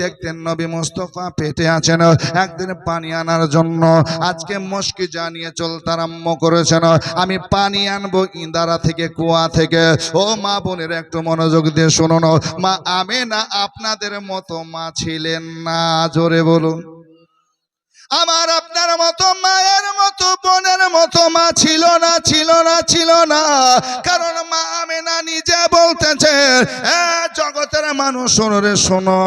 দেখতেন নবী মুস্তফা পেটে আছেন। একদিন পানি আনার জন্য আজকে মুশকি জানিয়ে চলতে আরম্ভ করেছেন। আমি পানি আনব ইন্দারা থেকে, কুয়া থেকে। ও মা বোনের, একটু মনোযোগ দিয়ে শুনুন। মা, আমি না আপনাদের মতো মা ছিলেন না? জোরে বলুন। আমার আপনার মতো মায়ের মতো বোনের মতো মা ছিল না ছিল না ছিল না। কারণ মা আমি না নিজে বলতেছে "এ, জগতের মানুষ শোনো রে শোনো।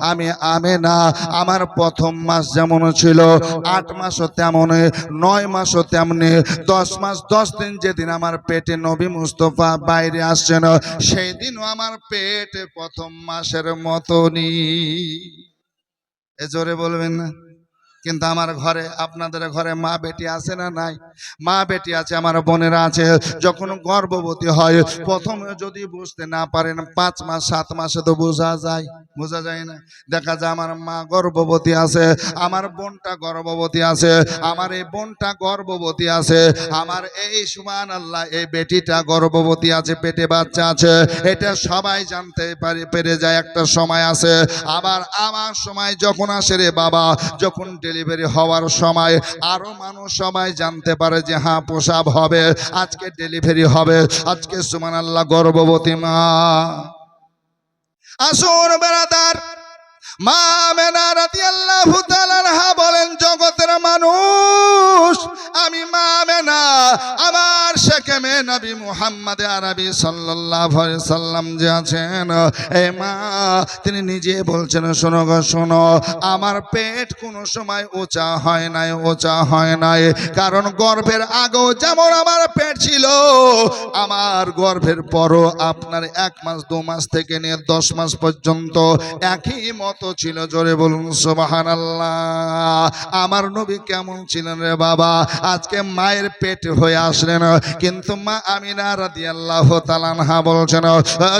আমি আমি না আমার প্রথম মাস যেমন ছিল আট মাসও তেমন নয় মাসও তেমনি দশ মাস দশ দিন যেদিন আমার পেটে নবী মুস্তফা বাইরে আসছেন সেই দিনও আমার পেটে প্রথম মাসের মতনই। এ জোরে বলবেন না? কিন্তু আমার ঘরে, আপনাদের ঘরে মা বেটি আছে না নাই? মা বেটি আছে, আমার বোনেরা আছে। যখন গর্ভবতী হয়, প্রথমে যদি বুঝতে না পারেন, পাঁচ মাস, সাত মাসে তো বোঝা যায়। বোঝা যায় না? দেখা যায় আমার মা গর্ভবতী আছে, আমার বোনটা গর্ভবতী আছে, আমার এই বোনটা গর্ভবতী আছে, আমার এই সুমান আল্লাহ এই বেটিটা গর্ভবতী আছে, পেটে বাচ্চা আছে। এটা সবাই জানতে পারে, পেরে যায়, একটা সময় আছে। আবার আমার সময় যখন আসে রে বাবা, যখন ডেলিভারি হওয়ার সময় আরও মানুষ সবাই জানতে পারে যে হ্যাঁ প্রসাব হবে, আজকে ডেলিভারি হবে, আজকে সুমান আল্লাহ গর্ভবতী মা। আসুন বেড়াদার মা মেনা রাতি আল্লাহ বলেন, জগতের মানুষ, আমি মা মেনা আমার শেখেমে নবী মুহাম্মদ আরবি আলাইহি সাল্লাম যে আছেন, এ মা, তিনি নিজে বলছেন, শোনো গো, শোনো, আমার পেট কোনো সময় উঁচা হয় নাই, উঁচা হয় নাই, কারণ গর্ভের আগেও যেমন আমার পেট ছিল, আমার গর্ভের পরও আপনার এক মাস, দু মাস থেকে নিয়ে দশ মাস পর্যন্ত একই মতো ছিল? জোরে বলুন সোবাহান আমার নবী কেমন ছিলেন রে বাবা? আজকে মায়ের পেট হয়ে আসলেন। কিন্তু মা আমিনা রাদি আল্লাহ তালানহা বলছেন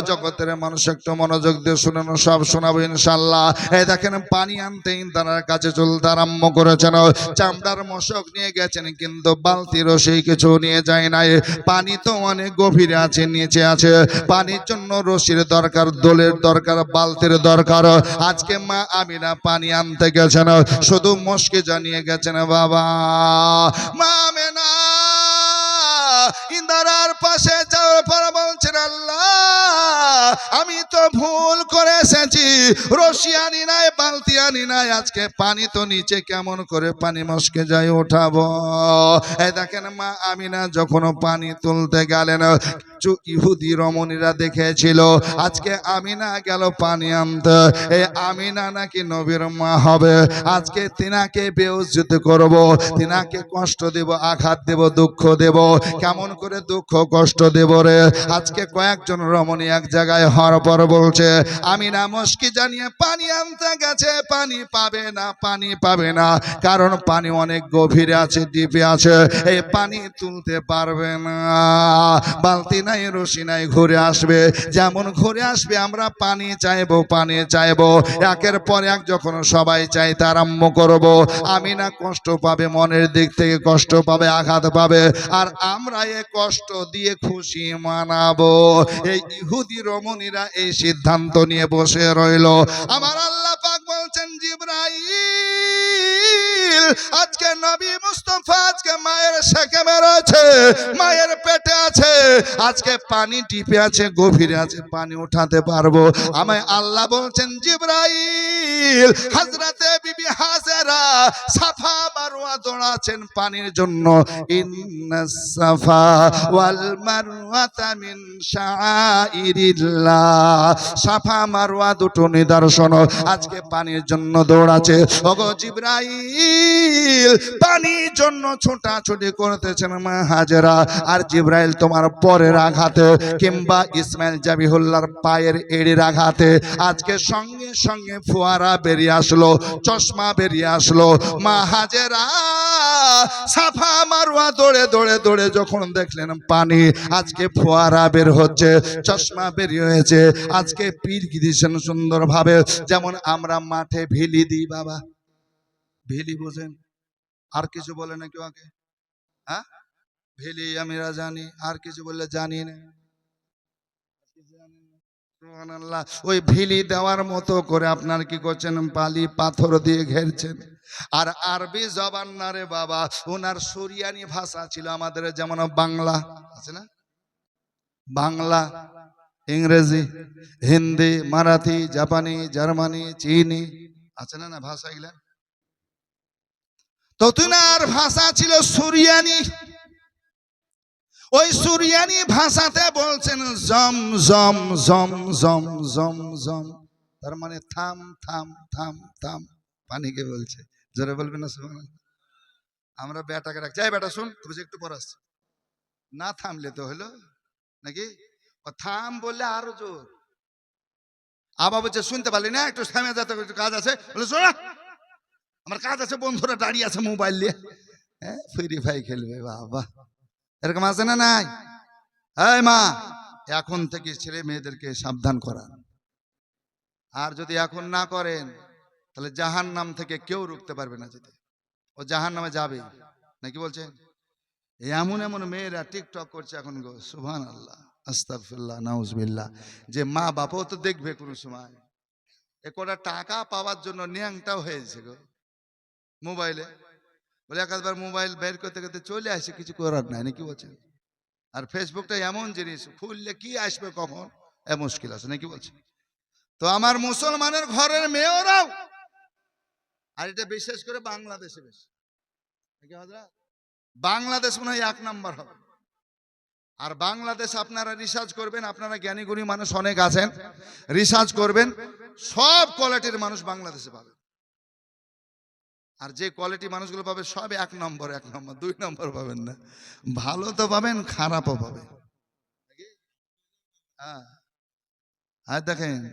জগতের মানুষ একটু মনোযোগ দিয়ে শুনেন, সব শোনাবো ইনশাল্লাহ এই দেখেন, পানি আনতে তার কাছে চলতে আরম্ভ করেছেন। চামড়ার মশক নিয়ে গেছেন, কিন্তু বালতিরও সেই কিছু নিয়ে যায় নাই। পানি তো অনেক গভীরে আছে, নিচে আছে। পানির জন্য রশির দরকার, দোলের দরকার, বালতির দরকার। আজকে মা আমিনা পানি আনতে গেছেন শুধু মুশকি জানিয়ে গেছেন বাবা। মা আমিনা ইন্দারার পাশে যাওয়ার পর বলছেন আমি তো ভুল করে এসেছি। রশি আনি নাই, বালতি আনি নাই, আজকে পানি তো নিচে কেমন করে পানি মস্কে যাই ওঠাবো এই দেখেন মা আমিনা যখন পানি তুলতে গেলেন কিছু ইহুদি রমণীরা দেখেছিল। আজকে আমিনা গেল পানি আনতে। এই আমিনা নাকি নবীর মা হবে। আজকে তিনাকে বেউজ্জিত করব। তিনাকে কষ্ট দেব, আঘাত দেব, দুঃখ দেব। কেমন করে দুঃখ, কষ্ট দেব রে? আজকে কয়েকজন রমণী এক জায়গায় হওয়ার পর বলছে, আমিনা মুশকি জানিয়ে পানি আনতে গেছে। পানি পাবে না, পানি পাবে না। কারণ পানি অনেক গভীরে আছে ডিপে আছে। এই পানি তুলতে পারবে না। বালতি রশি নাই, ঘুরে আসবে। যেমন ঘুরে আসবে, আমরা পানি চাইব পানি চাইব। একের পর এক যখন সবাই চাইতে আরম্ভ করব। আমি না কষ্ট পাবে, মনের দিক থেকে কষ্ট পাবে, আঘাত পাবে। আর আমরা এ কষ্ট দিয়ে খুশি মানাবো। এই ইহুদি রমণীরা এই সিদ্ধান্ত নিয়ে বসে রইল। আমার আল্লাহ পাক বলছেন, জিব্রাইল আজকে নবী মুস্তফা আজকে মায়ের সেকেমে রয়েছে, মায়ের পেটে আছে। আজকে পানি টিপে আছে, গভীরে আছে, পানি উঠাতে পারব। আমায় আল্লাহ বলছেন, জিব্রাইল হাজরাতে বিবি হাজেরা সাফা মারওয়া দৌড়াচ্ছেন পানির জন্য। সাফা ওয়াল মারওয়াতা মিন শাআইরিল্লাহ। সাফা মারওয়া দুটো নিদর্শন আজকে পানির জন্য দৌড়াচ্ছে। ওগো জিব্রাইল পানির জন্য ছোটাছুটি করতেছেন মা হাজেরা। আর জিব্রাইল তোমার পরের আঘাতে কিংবা ইসমাইল জাবিহুল্লার পায়ের এড়ির আঘাতে আজকে সঙ্গে সঙ্গে ফোয়ারা বেরিয়ে আসলো, চশমা বেরিয়ে আসলো। মা হাজেরা, সাফা মারুয়া দৌড়ে দৌড়ে দৌড়ে যখন দেখলেন পানি, আজকে ফোয়ারা বের হচ্ছে, চশমা বেরিয়ে হয়েছে। আজকে পীর কি সুন্দরভাবে, যেমন আমরা মাঠে ভিলি দিই বাবা। ভিলি বোঝেন? আর কিছু বলে না কেউ আগে? হ্যাঁ? ভেলি আমিরা জানি, আর কিছু বললে জানি না। ওই ভিলি দেওয়ার মতো করে আপনার কি করছেন? পালি পাথর দিয়ে ঘেরছেন। আর আরবি জবান না রে বাবা, ওনার সুরিয়ানি ভাষা ছিল আমাদের যেমন বাংলা, আছে না? বাংলা, ইংরেজি, হিন্দি, মারাঠি, জাপানি, জার্মানি, চিনি, আছে না না ভাষা এগুলা? তো তুনার ভাষা ছিল সুরিয়ানি। ওই সুরিয়ানি ভাষাতে বলছেন, জম জম জম জম জম জম। তার মানে থাম থাম থাম থাম পানিকে বলছে। জোরে বলবেন না শুনুন আমরা বেটাকে রাখছি এই বেটা, শুন যে একটু পর আসছে না থামলে তো হলো, নাকি? ও থাম বললে আরও জোর। আবার বলছে শুনতে পারলি না, একটু থামে যেতে একটু কাজ আছে। বলে, শোনা আমার কাজ আছে, বন্ধুরা দাঁড়িয়ে আছে মোবাইল নিয়ে। হ্যাঁ ফ্রি ফাই খেলবে, বাবা। এরকম আছে না নাই? এই মা, এখন থেকে ছেলে মেয়েদেরকে সাবধান করান। আর যদি এখন না করেন, তাহলে জাহান নাম থেকে কেউ রুখতে পারবে না যেতে। ও জাহান নামে যাবে, নাকি বলছেন? এমন এমন মেয়েরা টিকটক করছে এখন গো সুবহান আল্লাহ আস্তাফিল্লাহ নাউজবিল্লাহ। যে মা বাপও তো দেখবে কোনো সময়। এ কটা টাকা পাওয়ার জন্য ন্যাংটাও হয়েছে গো। মোবাইলে। বলে একবার মোবাইল বের করতে করতে চলে আসে, কিছু করার নাই, নাকি বলছেন? আর ফেসবুকটা এমন জিনিস, খুললে কি আসবে কখন? এ মুশকিল আছে, নাকি বলছে তো আমার মুসলমানের ঘরের মেয়েরাও, আর এটা বিশেষ করে বাংলাদেশে বেশি। বাংলাদেশ মনে হয় এক নাম্বার হবে। আর বাংলাদেশ আপনারা রিসার্চ করবেন, আপনারা জ্ঞানীগুণী মানুষ অনেক আছেন রিসার্চ করবেন, সব কোয়ালিটির মানুষ বাংলাদেশে পাবেন। আর যে কোয়ালিটি মানুষগুলো পাবে সব এক নম্বর এক নম্বর, দুই নম্বর পাবেন না। ভালো তো পাবেন, খারাপও পাবেন। হ্যাঁ। আর দেখেন,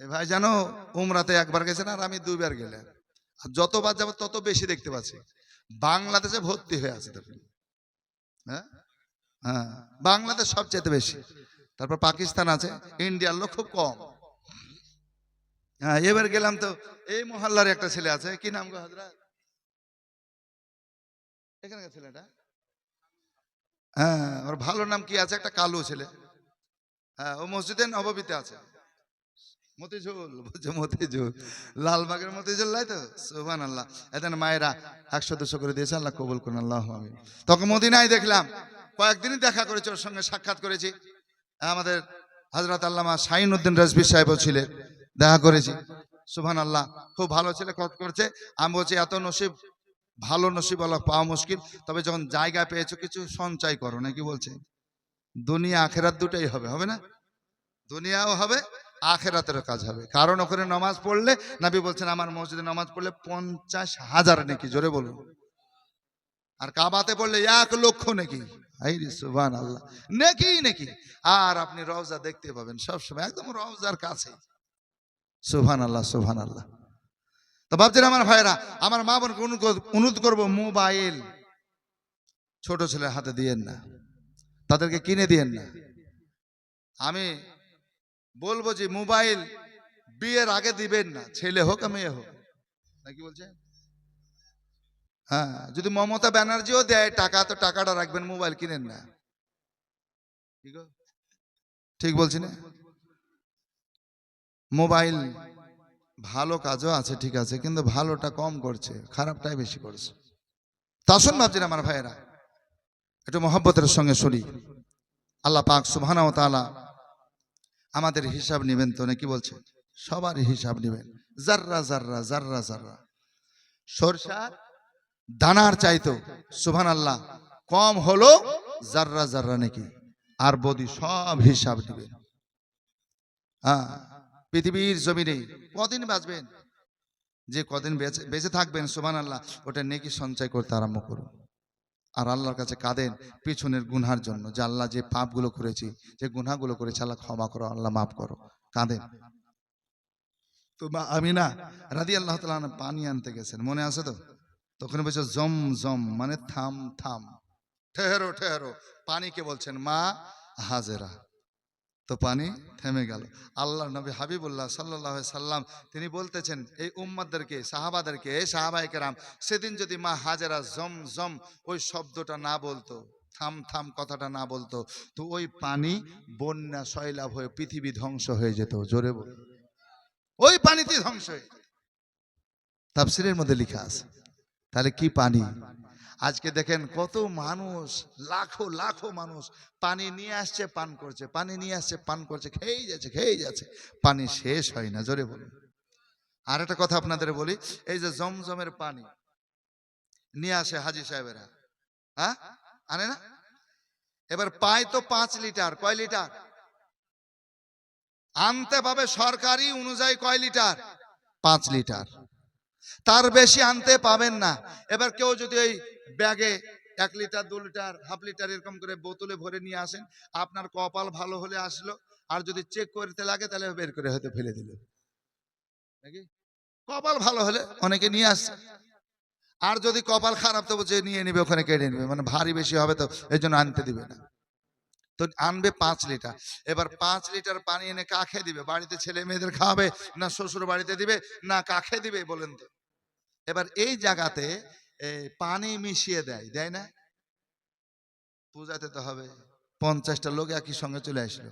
এ ভাই জানো, উমরাতে একবার গেছেন আর আমি দুইবার গেলাম। আর যতবার যাব তত বেশি দেখতে পাচ্ছি। বাংলাদেশে ভর্তি হয়ে আছে দেখুন। হ্যাঁ? হ্যাঁ। বাংলাদেশ সবচেয়ে বেশি। তারপর পাকিস্তান আছে, ইন্ডিয়ার লোক খুব কম। হ্যাঁ এবার গেলাম তো। এই মহল্লার একটা ছেলে আছে। কি নাম গো হাজরাত এখানকার ছেলেটা? হ্যাঁ ওর ভালো নাম কি আছে? একটা কালো ছেলে। হ্যাঁ ও মসজিদে নববীতে আছে। মতিঝুল, বলছে মতিঝুল। লালবাগের মতিঝুল লাই তো? সুবান আল্লাহ এতেন মায়েরা একশো দুশো করে দিয়েছে। আল্লাহ কবুল করুন, আল্লাহ আমি তখন মদিনায় দেখলাম। কয়েকদিনই দেখা করেছি, ওর সঙ্গে সাক্ষাৎ করেছি। আমাদের হাজরত আল্লামা শাহিন উদ্দিন রাজবি সাহেবও ছিলেন। দেখা করেছি। সুবহান আল্লাহ খুব ভালো ছেলে কত করছে। আমি বলছি, এত নসিব, ভালো নসিব আল্লাহ পাওয়া মুশকিল। তবে যখন জায়গা পেয়েছ, কিছু সঞ্চয় করো। নাকি বলছে, দুনিয়া আখেরাত দুটাই হবে। হবে না? দুনিয়াও হবে আখেরাতের কাজ হবে। কারণ ওখানে নামাজ পড়লে, নাবি বলছেন, আমার মসজিদে নামাজ পড়লে পঞ্চাশ হাজার নাকি? জোরে বলুন। আর কাবাতে পড়লে এক লক্ষ নাকি? রে আল্লাহ নেকি নেকি? আর আপনি রওজা দেখতে পাবেন সবসময়, একদম রওজার কাছে। সুবহান আল্লাহ সুবহান আল্লাহ তো ভাবছেন আমার ভাইরা আমার মা বোনকে অনুরোধ- করব মোবাইল। ছোট ছেলের হাতে দিয়েন না। তাদেরকে কিনে দিয়েন না। আমি বলব যে মোবাইল বিয়ের আগে দিবেন না। ছেলে হোক, মেয়ে হোক। নাকি বলছে হ্যাঁ যদি মমতা ব্যানার্জিও দেয় টাকা, তো টাকাটা রাখবেন, মোবাইল কিনেন না। ঠিক বলছি না? মোবাইল ভালো কাজও আছে, ঠিক আছে, কিন্তু ভালোটা কম করছে, খারাপটাই বেশি করছে। তা শুন ভাবছেন আমার ভাইয়েরা, একটু মহব্বতের সঙ্গে শুনি। আল্লাহ পাক সুবহানাহু ওয়া তাআলা আমাদের হিসাব নেবেন তো নাকি বলছে? সবার হিসাব নেবেন। জাররা জাররা জাররা জাররা সরষার দানার চাইতো সুবহান আল্লাহ কম হলো জাররা জাররা নাকি। আর বদি সব হিসাব নেবেন। হ্যাঁ। পৃথিবীর জমিনে। কদিন বাঁচবেন? যে কদিন বেঁচে বেঁচে থাকবেন সুবহান আল্লাহ ওটা নেকি সঞ্চয় করতে আরম্ভ করুন। আর আল্লাহর কাছে কাঁদেন পিছনের গুনহার জন্য, যে আল্লাহ যে পাপগুলো করেছি, যে গুনাহগুলো করেছি, আল্লাহ ক্ষমা করো, আল্লাহ মাফ করো। কাঁদেন। তো মা আমিনা রাদি আল্লাহ তালা পানি আনতে গেছেন, মনে আছে তো? তখন বলছে, জম জম মানে থাম থাম। ঠেহরো ঠেহরো, পানিকে বলছেন মা হাজেরা। তো পানি থেমে গেল। আল্লাহ নবী হাবিবুল্লাহ সাল্লাহ সাল্লাম তিনি বলতেছেন, এই উম্মাদেরকে সাহাবাদেরকে, এই সাহাবাই কেরাম, সেদিন যদি মা হাজেরা জম জম ওই শব্দটা না বলতো, থাম থাম কথাটা না বলতো, তো ওই পানি বন্যা, সয়লাভ হয়ে পৃথিবী ধ্বংস হয়ে যেত, জোরে বল। ওই পানিতে ধ্বংস হয়ে যেত। তাফসিরের মধ্যে লেখা আছে। তাহলে কি পানি? আজকে দেখেন কত মানুষ, লাখো লাখো মানুষ পানি নিয়ে আসছে, পান করছে, পানি নিয়ে আসছে, পান করছে, খেয়েই যাচ্ছে খেয়েই যাচ্ছে। পানি শেষ হয় না, জোরে বলুন। আর একটা কথা আপনাদের বলি, এই যে জমজমের পানি নিয়ে আসে হাজি সাহেবেরা হ্যাঁ? আনে না? এবার পায় তো পাঁচ লিটার, কয় লিটার? আনতে পাবে সরকারি অনুযায়ী কয় লিটার? পাঁচ লিটার। তার বেশি আনতে পাবেন না। এবার কেউ যদি ওই ব্যাগে এক লিটার, দু লিটার, হাফ লিটার এরকম করে বোতলে ভরে নিয়ে আসেন, আপনার কপাল ভালো হলে আসলো, আর যদি চেক করতে লাগে তাহলে বের করে হয়তো ফেলে দিল। নাকি? কপাল ভালো হলে অনেকে নিয়ে আসছে। আর যদি কপাল খারাপ তো বলছে নিয়ে নিবে, ওখানে কেটে নিবে। মানে ভারী বেশি হবে তো, এই জন্য আনতে দিবে না। তো আনবে পাঁচ লিটার। এবার পাঁচ লিটার পানি এনে কাকে দিবে? বাড়িতে ছেলে মেয়েদের খাওয়াবে, না শ্বশুর বাড়িতে দিবে, না কাকে দিবে বলেন তো? এবার এই জায়গাতে পানি মিশিয়ে দেয় দেয় না? পূজাতে তো হবে। পঞ্চাশটা লোক একই সঙ্গে চলে আসলো।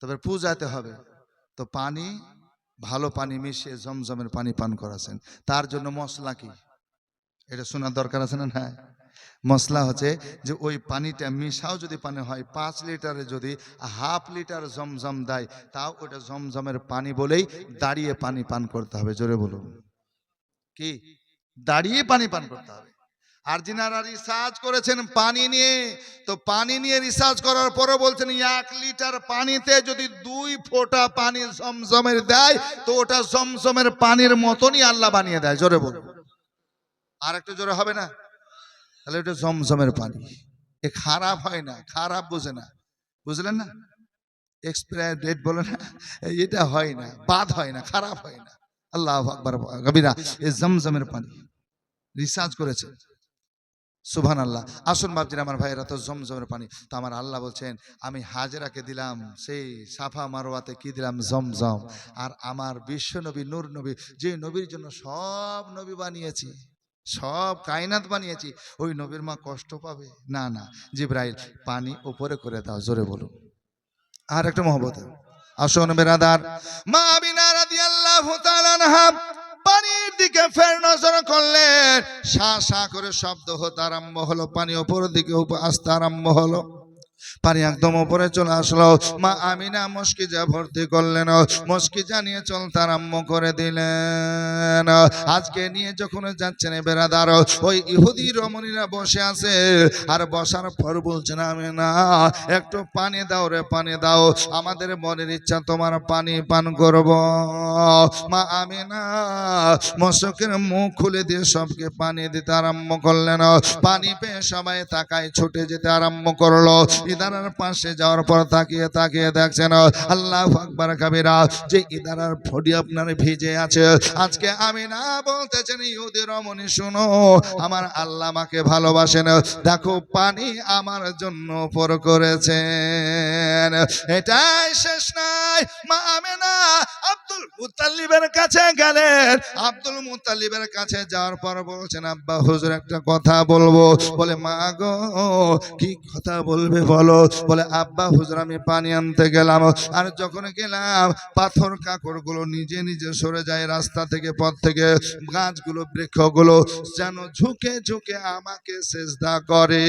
তবে পূজাতে হবে। তো পানি, ভালো পানি মিশিয়ে জমজমের পানি পান করাছেন। তার জন্য মশলা কি? এটা শোনার দরকার আছে না না মশলা হচ্ছে যে ওই পানিটা মিশাও যদি পানি হয়, পাঁচ লিটারে যদি হাফ লিটার জমজম দেয়, তাও ওটা জমজমের পানি বলেই দাঁড়িয়ে পানি পান করতে হবে। জোরে বলুন। কি? দাঁড়িয়ে পানি পান করতে হবে। আর যিনারা রিসার্চ করেছেন পানি নিয়ে, তো পানি নিয়ে রিসার্চ করার পরে বলছেন এক লিটার পানিতে যদি দুই ফোঁটা পানি জমজমের দেয়, তো ওটা জমজমের পানির মতনই আল্লাহ বানিয়ে দেয়। জোরে বলুন। আর একটু জোরে হবে না? তাহলে ওটা জমজমের পানি। এ খারাপ হয় না, খারাপ বোঝে না। বুঝলেন না? এক্সপায়ার ডেট বলে না? এটা হয় না, বাদ হয় না, খারাপ হয় না। আল্লাহ আকবর কবিরা এ জমজমের পানি। রিসার্চ করেছে। সুভান আল্লাহ আসুন বাবজির আমার ভাইয়েরা, তো জমজমের পানি। তো আমার আল্লাহ বলছেন, আমি হাজেরাকে দিলাম, সেই সাফা মারোয়াতে কি দিলাম? জমজম। আর আমার বিশ্ব নবী, নূর নবী, যে নবীর জন্য সব নবী বানিয়েছি, সব কায়নাত বানিয়েছি, ওই নবীর মা কষ্ট পাবে? না না। জিব্রাইল, পানি উপরে করে দাও, জোরে বলুন। আর একটা মহব্বত। আসুন বেরাদার। মা বিনা পানির দিকে ফের নজর করলেন সা সা করে শব্দ হতে আরম্ভ হলো পানি ওপরের দিকে আসতে আরম্ভ হলো। পানি একদম উপরে চলে আসলো। মা আমিনা মস্কিজা ভর্তি করলেন। মস্কিজা নিয়ে চলতে আরম্ভ করে দিলেন। আজকে নিয়ে যখন যাচ্ছেন বেড়াদার ওই ইহুদি রমণীরা বসে আছে। আর বসার পর বলছেন আমি না একটু পানি দাও রে, পানি দাও। আমাদের মনের ইচ্ছা তোমার পানি পান করব। মা আমি না মশকের মুখ খুলে দিয়ে সবকে পানি দিতে আরম্ভ করলেন। পানি পেয়ে সবাই তাকায় ছুটে যেতে আরম্ভ করল। ইদারার পাশে যাওয়ার পর তাকিয়ে তাকিয়ে দেখছেন, আল্লাহ আকবার কাবিরা, যে ইদারার ফডি আপনার ভিজে আছে। আজকে আমি না বলতেছেন ইহুদি রমণী, শুনো, আমার আল্লাহ আমাকে ভালোবাসেন। দেখো, পানি আমার জন্য উপর করেছেন। এটাই শেষ নাই, মা আমি না আব্দুল কাছে গেলেন। আব্দুল কাছে যাওয়ার পর বলছেন, আব্বা, হুজুর, একটা কথা বলব। বলে, মা গো, কি কথা বলবে বলো? বলে, আব্বা, হুজুর, আমি পানি আনতে গেলাম। আর যখন গেলাম, পাথর কাকড়গুলো নিজে নিজে সরে যায় রাস্তা থেকে, পথ থেকে, গাছগুলো, বৃক্ষগুলো যেন ঝুঁকে ঝুঁকে আমাকে সেজদা করে।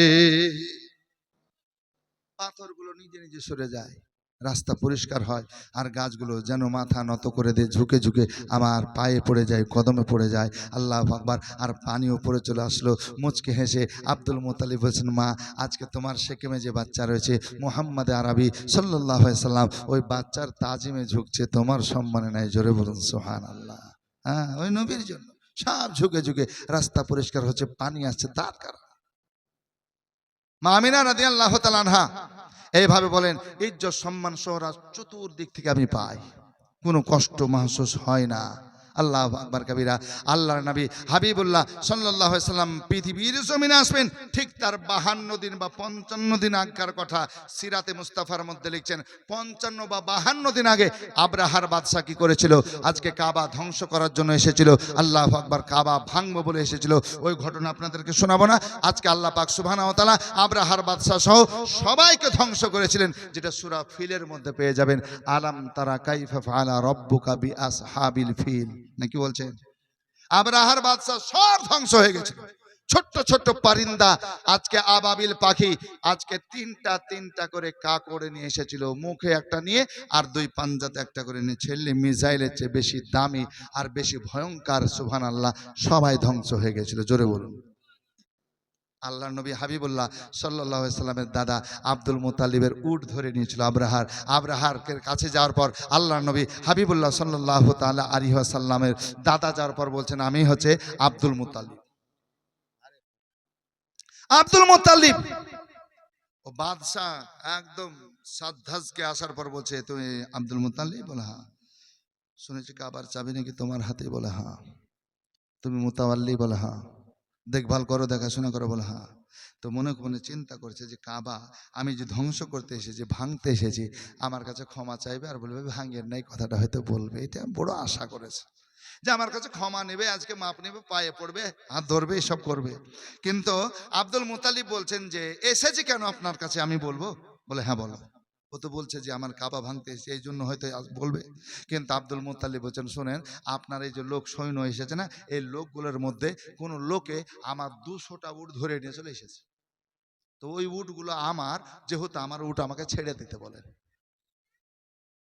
পাথরগুলো নিজে নিজে সরে যায়। রাস্তা পরিষ্কার হয় আর গাছগুলো যেন মাথা নত করে দিয়ে ঝুঁকে ঝুঁকে আমার পায়ে পড়ে যায়, কদমে পড়ে যায়। আল্লাহ আকবার। আর পানি উপরে চলে আসলো। মুচকে হেসে আব্দুল মোতালিব বলছেন, মা, আজকে তোমার সেকেমে যে বাচ্চা রয়েছে মোহাম্মদ আরবি সাল্লাহ সাল্লাম। ওই বাচ্চার তাজিমে ঝুঁকছে, তোমার সম্মানে নাই। জোরে বলুন সোহান আল্লাহ হ্যাঁ ওই নবীর জন্য। সব ঝুঁকে ঝুঁকে রাস্তা পরিষ্কার হচ্ছে, পানি আসছে, তার কারণ। মা আমিনা রাদি আল্লাহ তালানহা এইভাবে বলেন ইজ্জত সম্মান সহরাজ চতুর্দিক থেকে আমি পাই। কোনো কষ্ট মাহসুস হয় না। আল্লাহ আকবার কবিরা। আল্লাহর নবী হাবিবুল্লাহ সাল্লাহ সাল্লাম পৃথিবীর জমিনে আসবেন, ঠিক তার বাহান্ন দিন বা পঞ্চান্ন দিন আগকার কথা সিরাতে মুস্তাফার মধ্যে লিখছেন, পঞ্চান্ন বা বাহান্ন দিন আগে আব্রাহার বাদশাহ কি করেছিল? আজকে কাবা ধ্বংস করার জন্য এসেছিল, আল্লাহ আকবার কাবা ভাঙবো বলে এসেছিল, ওই ঘটনা আপনাদেরকে শোনাবো না, আজকে আল্লাহ পাক তাআলা আব্রাহার বাদশাহ সহ সবাইকে ধ্বংস করেছিলেন, যেটা সূরা ফিলের মধ্যে পেয়ে যাবেন, আলাম তারা কাইফা ফাআলা রাব্বুকা বিআসহাবিল ফিল। নাকি বলছে? আবরাহার বাদশাহ সব ধ্বংস হয়ে গেছে। ছোট্ট ছোট্ট পারিন্দা আজকে আবাবিল পাখি আজকে তিনটা তিনটা করে কাকড়ে নিয়ে এসেছিল। মুখে একটা নিয়ে আর দুই পাঞ্জাতে একটা করে নিয়ে। ছেলে মিসাইলের চেয়ে বেশি দামি আর বেশি ভয়ঙ্কর সুভান আল্লাহ সবাই ধ্বংস হয়ে গেছিল। জোরে বলুন। আল্লাহ নবী হাবিবুল্লাহ সাল্লাহ সাল্লামের দাদা আব্দুল মুতালিবের উট ধরে নিয়েছিল আব্রাহার। আব্রাহার কাছে যাওয়ার পর আল্লাহ নবী হাবিবুল্লাহ সাল্লাহ তাল্লাহ আলিহা সাল্লামের দাদা যাওয়ার পর বলছেন, আমি হচ্ছে আব্দুল মুতালিব। আব্দুল মুতালিব! ও বাদশাহ একদম সাদ্ধাজকে আসার পর বলছে, তুমি আব্দুল মুতালিব? বলে হ্যাঁ। শুনেছি, কাবার চাবি নাকি তোমার হাতে? বলে হ্যাঁ। তুমি মুতাওয়াল্লি? বলে হ্যাঁ। দেখভাল করো, দেখাশোনা করো বলে হ্যাঁ। তো মনে মনে চিন্তা করছে যে, কাবা, আমি যে ধ্বংস করতে এসেছি, ভাঙতে এসেছি, আমার কাছে ক্ষমা চাইবে আর বলবে ভাঙের নাই, কথাটা হয়তো বলবে। এটা বড় আশা করেছে। যে আমার কাছে ক্ষমা নেবে, আজকে মাপ নেবে, পায়ে পড়বে, হাত ধরবে, এসব করবে। কিন্তু আব্দুল মুতালিব বলছেন যে, এসেছি কেন আপনার কাছে? আমি বলব। বলে হ্যাঁ বলো। ও তো বলছে যে আমার কাবা ভাঙতে এসেছে, এই জন্য হয়তো বলবে। কিন্তু আব্দুল মুতালিব বলছেন, শোনেন, আপনার এই যে লোক সৈন্য এসেছে না, এই লোকগুলোর মধ্যে কোনো লোকে আমার দুশোটা উট ধরে নিয়ে চলে এসেছে। তো ওই উটগুলো আমার, যেহেতু আমার উট আমাকে ছেড়ে দিতে বলেন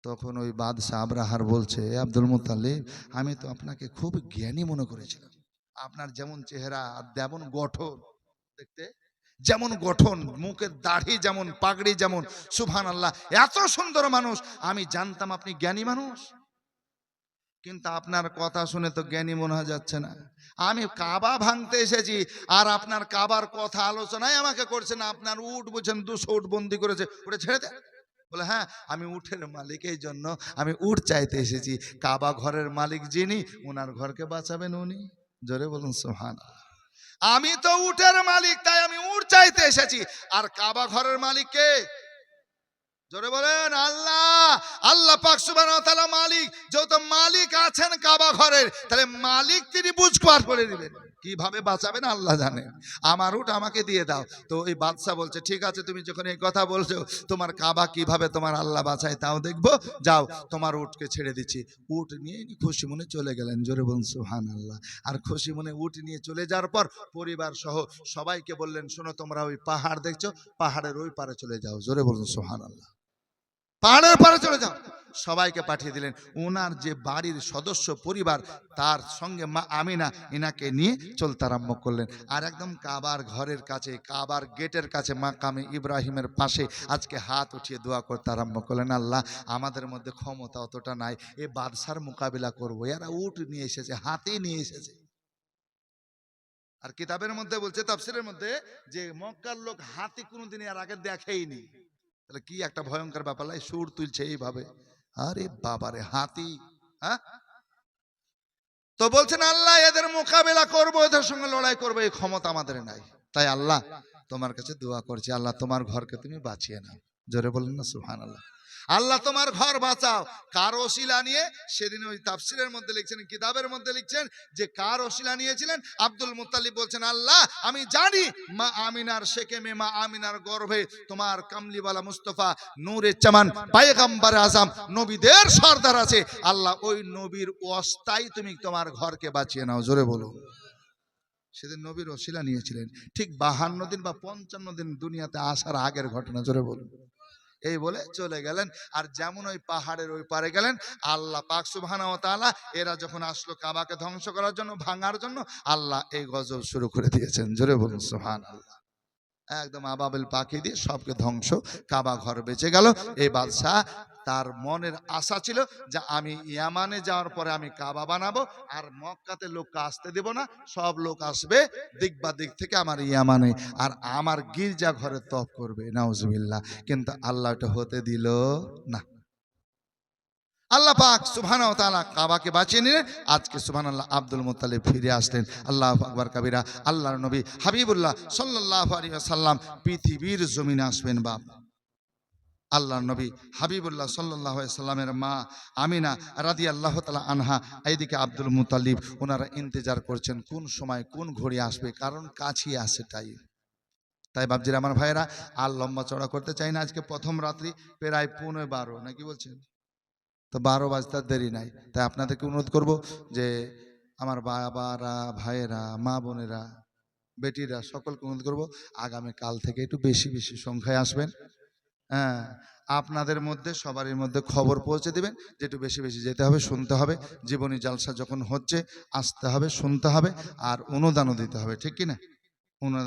তখন ওই বাদশাহ আব্রাহার বলছে, "এ আব্দুল মুতালিব আমি তো আপনাকে খুব জ্ঞানী মনে করেছিলাম। আপনার যেমন চেহারা যেমন গঠন, দেখতে যেমন গঠন, মুখের দাড়ি যেমন, পাগড়ি যেমন সুভান আল্লাহ এত সুন্দর মানুষ, আমি জানতাম আপনি জ্ঞানী মানুষ। কিন্তু আপনার কথা শুনে তো জ্ঞানী মনে যাচ্ছে না। আমি কাবা ভাঙতে এসেছি, আর আপনার কাবার কথা আলোচনায় আমাকে করছেন আপনার উট বলছেন দুশো উট বন্দি করেছে, ওটা ছেড়ে দেন। বলে হ্যাঁ আমি উঠের মালিক, এই জন্য আমি উট চাইতে এসেছি। কাবা ঘরের মালিক যিনি ওনার ঘরকে বাঁচাবেন উনি। জোরে বলুন সোহান আমি তো উটের মালিক, তাই আমি উট চাইতে এসেছি। আর কাবা ঘরের মালিক কে? জোরে বলেন, আল্লাহ। পাক সুবহানাহু ওয়া তাআলা মালিক যেহেতু মালিক আছেন কাবা ঘরের, তাহলে মালিক তিনি বুঝপার করে দিবেন। কীভাবে বাঁচাবেন আল্লাহ জানেন আমার উট আমাকে দিয়ে দাও। তো ওই বাদশাহ বলছে, ঠিক আছে, তুমি যখন এই কথা বলছো, তোমার কাবা কীভাবে তোমার আল্লাহ বাঁচায় তাও দেখব। যাও, তোমার উটকে ছেড়ে দিচ্ছি। উট নিয়ে খুশি মনে চলে গেলেন, জোরে বলুন সুহান আল্লাহ আর খুশি মনে উট নিয়ে চলে যাওয়ার পর পরিবার সহ সবাইকে বললেন, শোনো, তোমরা ওই পাহাড় দেখছ, পাহাড়ের ওই পারে চলে যাও। জোরে বলুন সুহান আল্লাহ পাহাড়ের পারে চলে যাও। সবাইকে পাঠিয়ে দিলেন। ওনার যে বাড়ির সদস্য পরিবার, তার সঙ্গে মা আমিনা এনাকে নিয়ে চলতে আরম্ভ করলেন। আর একদম কাবার ঘরের কাছে, কাবার গেটের কাছে মাকামে ইব্রাহিমের পাশে আজকে হাত উঠিয়ে দোয়া করতে আরম্ভ করলেন। আল্লাহ, আমাদের মধ্যে ক্ষমতা অতটা নাই, এ বাদশার মোকাবিলা করব। এরা উট নিয়ে এসেছে হাতেই নিয়ে এসেছে। আর কিতাবের মধ্যে বলছে, তাফসিরের মধ্যে যে মক্কার লোক হাতি কোনোদিন আর আগে দেখেইনি। তাহলে কি একটা ভয়ঙ্কর ব্যাপার লাই সুর তুলছে এইভাবে। আরে বাবারে, হাতি হ্যাঁ? তো বলছেন, আল্লাহ, এদের মোকাবেলা করব, এদের সঙ্গে লড়াই করব। এই ক্ষমতা আমাদের নাই। তাই আল্লাহ তোমার কাছে দোয়া করছি। আল্লাহ তোমার ঘরকে তুমি বাঁচিয়ে নাও। জোরে বলেন না সুহান আল্লাহ আল্লাহ তোমার ঘর বাঁচাও। কার ওসিলা নিয়ে? সেদিন ওই তাফসিরের মধ্যে লিখছেন, কিতাবের মধ্যে লিখছেন যে কার ওসিলা নিয়েছিলেন? আব্দুল মুত্তালিব বলছেন, আল্লাহ, আমি জানি, মা আমিনার শেকেমে মা আমিনার গর্ভে তোমার কামলিওয়ালা মুস্তফা নূরে চামান পায়গাম্বার আজাম, নবীদের সর্দার আছে। আল্লাহ, ওই নবীর অস্থায়ী তুমি তোমার ঘরকে বাঁচিয়ে নাও। জোরে বলো সেদিন নবীর ওসিলা নিয়েছিলেন। ঠিক বাহান্ন দিন বা পঞ্চান্ন দিন দুনিয়াতে আসার আগের ঘটনা, জোরে বলুন। এই বলে চলে গেলেন। আর যেমন ওই পাহাড়ের ওই পারে গেলেন, আল্লাহ পাক সুবহানাহু ওয়া তাআলা এরা যখন আসলো কাবাকে ধ্বংস করার জন্য, ভাঙার জন্য, আল্লাহ এই গজব শুরু করে দিয়েছেন। জোরে বলুন, সুবহানাল্লাহ। একদম আবাবেল পাখি দিয়ে সবকে ধ্বংস, কাবা ঘর বেঁচে গেল। এই বাদশাহ তার মনের আশা ছিল যে আমি ইয়ামানে যাওয়ার পরে আমি কাবা বানাবো, আর মক্কাতে লোককে আসতে দেব না, সব লোক আসবে দিক বা দিক থেকে আমার ইয়ামানে, আর আমার গির্জা ঘরে তপ করবে নাউজবিল্লা কিন্তু আল্লাহটা হতে দিল না। আল্লাহ পাক সুবহান তাআলা কাবাকে বাঁচিয়ে নিলেন। আজকে সুবহান আল্লাহ আব্দুল মুত্তালিব ফিরে আসলেন। আল্লাহ আকবার কাবিরা, আল্লাহর নবী হাবিবুল্লাহ আলাইহি সাল্লাম পৃথিবীর জমিনে আসবেন বাপ। আল্লাহর নবী হাবিবুল্লাহ সাল্লাহ সাল্লামের মা আমিনা রাদি আল্লাহ তালা আনহা, এইদিকে আব্দুল মুতালিব ওনারা ইন্তজার করছেন কোন সময় কোন ঘড়ি আসবে, কারণ কাছে আসে তাই। তাই বাবজির আমার ভাইয়েরা, আর লম্বা চড়া করতে চাই না আজকে প্রথম রাত্রি, প্রায় পৌনে বারো, নাকি বলছেন? তো বারো বাজতে আর দেরি নাই। তাই আপনাদেরকে অনুরোধ করব যে আমার বাবারা, ভাইয়েরা, মা বোনেরা, বেটিরা সকলকে অনুরোধ করব আগামী কাল থেকে একটু বেশি বেশি সংখ্যায় আসবেন। হ্যাঁ আপনাদের মধ্যে সবারই মধ্যে খবর পৌঁছে দিবেন যে একটু বেশি বেশি যেতে হবে, শুনতে হবে। জীবনী জালসা যখন হচ্ছে, আসতে হবে, শুনতে হবে, আর অনুদানও দিতে হবে, ঠিক কি না? অনুদান